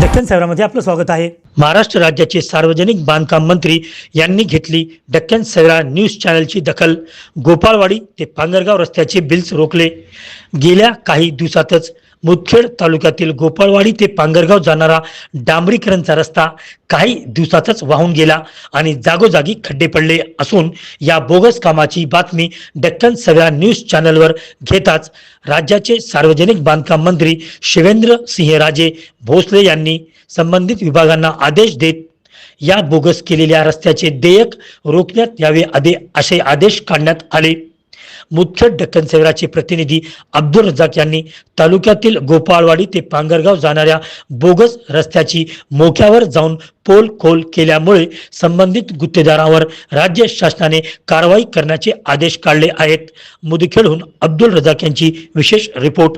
जगतन साहेबामध्ये आपलं स्वागत आहे. महाराष्ट्र राज्याचे सार्वजनिक बांधकाम मंत्री यांनी घेतली डक्कन सगळा न्यूज चॅनलची दखल. गोपाळवाडी ते पांगरगाव रस्त्याचे बिल्स रोखले. गेल्या काही दिवसातच मुदखेड तालुक्यातील गोपाळवाडी ते पांगरगाव जाणारा डांबरीकरणचा रस्ता काही दिवसातच वाहून गेला आणि जागोजागी खड्डे पडले असून या बोगस कामाची बातमी डक्कन सगळ्या न्यूज चॅनलवर घेताच राज्याचे सार्वजनिक बांधकाम मंत्री शिवेंद्र सिंह राजे भोसले यांनी संबंधित विभागांना आदेश देत या बोगस केलेल्या रस्त्याचे देयक रोखण्यात यावे आदे असे आदेश काढण्यात आले. मुदखेड डक्कन सेवराचे प्रतिनिधी अब्दुल रजाक यांनी तालुक्यातील गोपाळवाडी ते पांगरगाव जाणाऱ्या बोगस रस्त्याची मोक्यावर जाऊन पोल खोल केल्यामुळे संबंधित गुत्तेदारावर राज्य शासनाने कारवाई करण्याचे आदेश काढले आहेत. मुदखेडहून अब्दुल रजाक यांची विशेष रिपोर्ट.